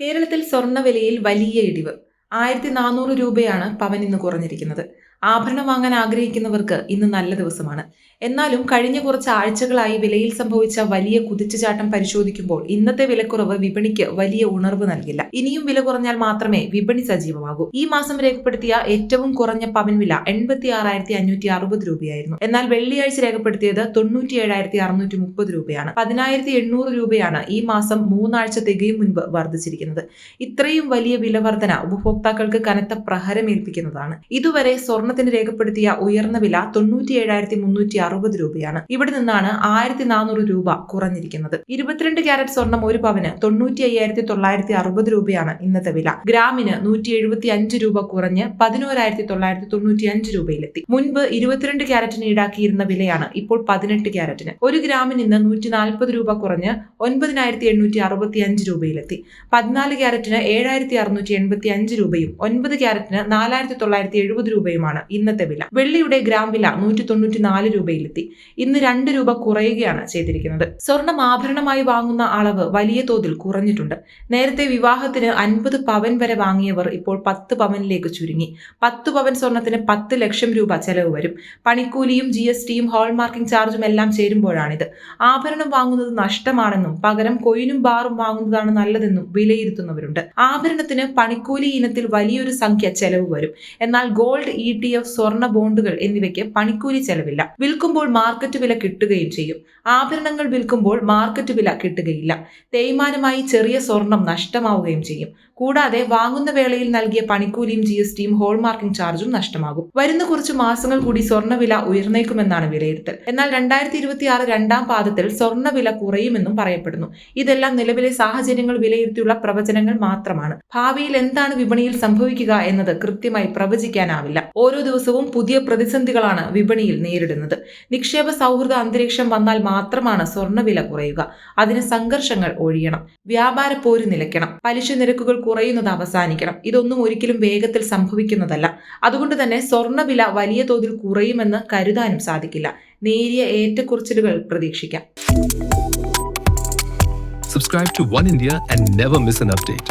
കേരളത്തിൽ സ്വർണവിലയിൽ വലിയ ഇടിവ്. ആയിരത്തി നാനൂറ് രൂപയാണ് പവൻ ഇന്ന് കുറഞ്ഞിരിക്കുന്നത്. ആഭരണം വാങ്ങാൻ ആഗ്രഹിക്കുന്നവർക്ക് ഇന്ന് നല്ല ദിവസമാണ്. എന്നാലും കഴിഞ്ഞ കുറച്ച് ആഴ്ചകളായി വിലയിൽ സംഭവിച്ച വലിയ കുതിച്ചുചാട്ടം പരിശോധിക്കുമ്പോൾ ഇന്നത്തെ വിലക്കുറവ് വിപണിക്ക് വലിയ ഉണർവ് നൽകില്ല. ഇനിയും വില കുറഞ്ഞാൽ മാത്രമേ വിപണി സജീവമാകൂ. ഈ മാസം രേഖപ്പെടുത്തിയ ഏറ്റവും കുറഞ്ഞ പവൻ വില എൺപത്തി ആറായിരത്തി അഞ്ഞൂറ്റി അറുപത് രൂപയായിരുന്നു. എന്നാൽ വെള്ളിയാഴ്ച രേഖപ്പെടുത്തിയത് തൊണ്ണൂറ്റി ഏഴായിരത്തി അറുന്നൂറ്റി മുപ്പത് രൂപയാണ്. പതിനായിരത്തി എണ്ണൂറ് രൂപയാണ് ഈ മാസം മൂന്നാഴ്ച തികയും മുൻപ് വർദ്ധിച്ചിരിക്കുന്നത്. ഇത്രയും വലിയ വില വർധന ഉപഭോക്താക്കൾക്ക് കനത്ത പ്രഹരമേൽപ്പിക്കുന്നതാണ് ഇതുവരെ സ്വർണത്തിന് രേഖപ്പെടുത്തിയ ഉയർന്ന വില തൊണ്ണൂറ്റി ഏഴായിരത്തി മുന്നൂറ്റി അറുപത് രൂപയാണ്. ഇവിടെ നിന്നാണ് ആയിരത്തി നാനൂറ് രൂപ കുറഞ്ഞിരിക്കുന്നത്. ഇരുപത്തിരണ്ട് ക്യാരറ്റ് സ്വർണം ഒരു പവന് തൊണ്ണൂറ്റി അയ്യായിരത്തി തൊള്ളായിരത്തി അറുപത് രൂപയാണ് ഇന്നത്തെ വില. ഗ്രാമിന് നൂറ്റി എഴുപത്തി അഞ്ച് രൂപ കുറഞ്ഞ് പതിനോരായിരത്തി തൊള്ളായിരത്തി തൊണ്ണൂറ്റി അഞ്ച് രൂപയിലെത്തി. മുൻപ് ഇരുപത്തിരണ്ട് ക്യാരറ്റിന് ഈടാക്കിയിരുന്ന വിലയാണ് ഇപ്പോൾ പതിനെട്ട് ക്യാരറ്റിന് ഒരു ഗ്രാമിന് ഇന്ന് നൂറ്റി നാൽപ്പത് രൂപ കുറഞ്ഞ് ഒൻപതിനായിരത്തി എണ്ണൂറ്റി അറുപത്തി അഞ്ച് രൂപയിലെത്തി. പതിനാല് ക്യാരറ്റിന് ഏഴായിരത്തി അറുന്നൂറ്റി എൺപത്തി അഞ്ച് രൂപയും ഒൻപത് ക്യാരറ്റിന് നാലായിരത്തി തൊള്ളായിരത്തി എഴുപത് രൂപയുമാണ് ഇന്നത്തെ വില. വെള്ളിയുടെ ഗ്രാം വില നൂറ്റി തൊണ്ണൂറ്റി നാല് രൂപയിലെത്തി ഇന്ന് രണ്ട് രൂപ കുറയുകയാണ് ചെയ്തിരിക്കുന്നത്. സ്വർണം ആഭരണമായി വാങ്ങുന്ന അളവ് വലിയ തോതിൽ കുറഞ്ഞിട്ടുണ്ട്. നേരത്തെ വിവാഹത്തിന് അൻപത് പവൻ വരെ വാങ്ങിയവർ ഇപ്പോൾ പത്ത് പവനിലേക്ക് ചുരുങ്ങി. പത്ത് പവൻ സ്വർണത്തിന് പത്ത് ലക്ഷം രൂപ ചെലവ് വരും. പണിക്കൂലിയും ജി എസ് ടിയും ഹോൾമാർക്കിംഗ് ചാർജും എല്ലാം ചേരുമ്പോഴാണിത്. ആഭരണം വാങ്ങുന്നത് നഷ്ടമാണെന്നും പകരം കൊയിനും ബാറും വാങ്ങുന്നതാണ് നല്ലതെന്നും വിലയിരുത്തുന്നവരുണ്ട്. ആഭരണത്തിന് പണിക്കൂലി ഇനത്തിൽ വലിയൊരു സംഖ്യ ചെലവ് വരും. എന്നാൽ ഗോൾഡ് ഇ ടി എഫ് സ്വർണ ബോണ്ടുകൾ എന്നിവയ്ക്ക് പണിക്കൂലി ചെലവില്ല. വിൽക്കുമ്പോൾ മാർക്കറ്റ് വില കിട്ടുകയും ചെയ്യും. ആഭരണങ്ങൾ വിൽക്കുമ്പോൾ മാർക്കറ്റ് വില കിട്ടുകയില്ല. തേയ്മാനമായി ചെറിയ സ്വർണം നഷ്ടമാവുകയും ചെയ്യും. കൂടാതെ വാങ്ങുന്ന വേളയിൽ നൽകിയ പണിക്കൂലിയും ജി എസ് ടിയും ഹോൾമാർക്കിംഗ് ചാർജും നഷ്ടമാകും. വരുന്ന കുറച്ച് മാസങ്ങൾ കൂടി സ്വർണവില ഉയർന്നേക്കുമെന്നാണ് വിലയിരുത്തൽ. എന്നാൽ രണ്ടായിരത്തി ഇരുപത്തി ആറ് രണ്ടാം പാദത്തിൽ സ്വർണവില കുറയുമെന്നും പറയപ്പെടുന്നു. ഇതെല്ലാം നിലവിലെ സാഹചര്യങ്ങൾ വിലയിരുത്തിയുള്ള പ്രവചനങ്ങൾ മാത്രമാണ്. ഭാവിയിൽ എന്താണ് വിപണിയിൽ സംഭവിക്കുക എന്നത് കൃത്യമായി പ്രവചിക്കാനാവില്ല. ഓരോ ദിവസവും പുതിയ പ്രതിസന്ധികളാണ് വിപണിയിൽ നേരിടുന്നത്. നിക്ഷേപ സൗഹൃദ അന്തരീക്ഷം വന്നാൽ മാത്രമാണ് സ്വർണവില കുറയുക. അതിന് സംഘർഷങ്ങൾ ഒഴിയണം. വ്യാപാര പോര് നിലയ്ക്കണം. പലിശ നിരക്കുകൾ കുറയുന്നത് അവസാനിക്കണം. ഇതൊന്നും ഒരിക്കലും വേഗത്തിൽ സംഭവിക്കുന്നതല്ല. അതുകൊണ്ട് തന്നെ സ്വർണവില വലിയ തോതിൽ കുറയുമെന്ന് കരുതാനും സാധിക്കില്ല. നേരിയ ഏറ്റക്കുറച്ചിലുകൾ പ്രതീക്ഷിക്കാം. Subscribe to One India and never miss an update.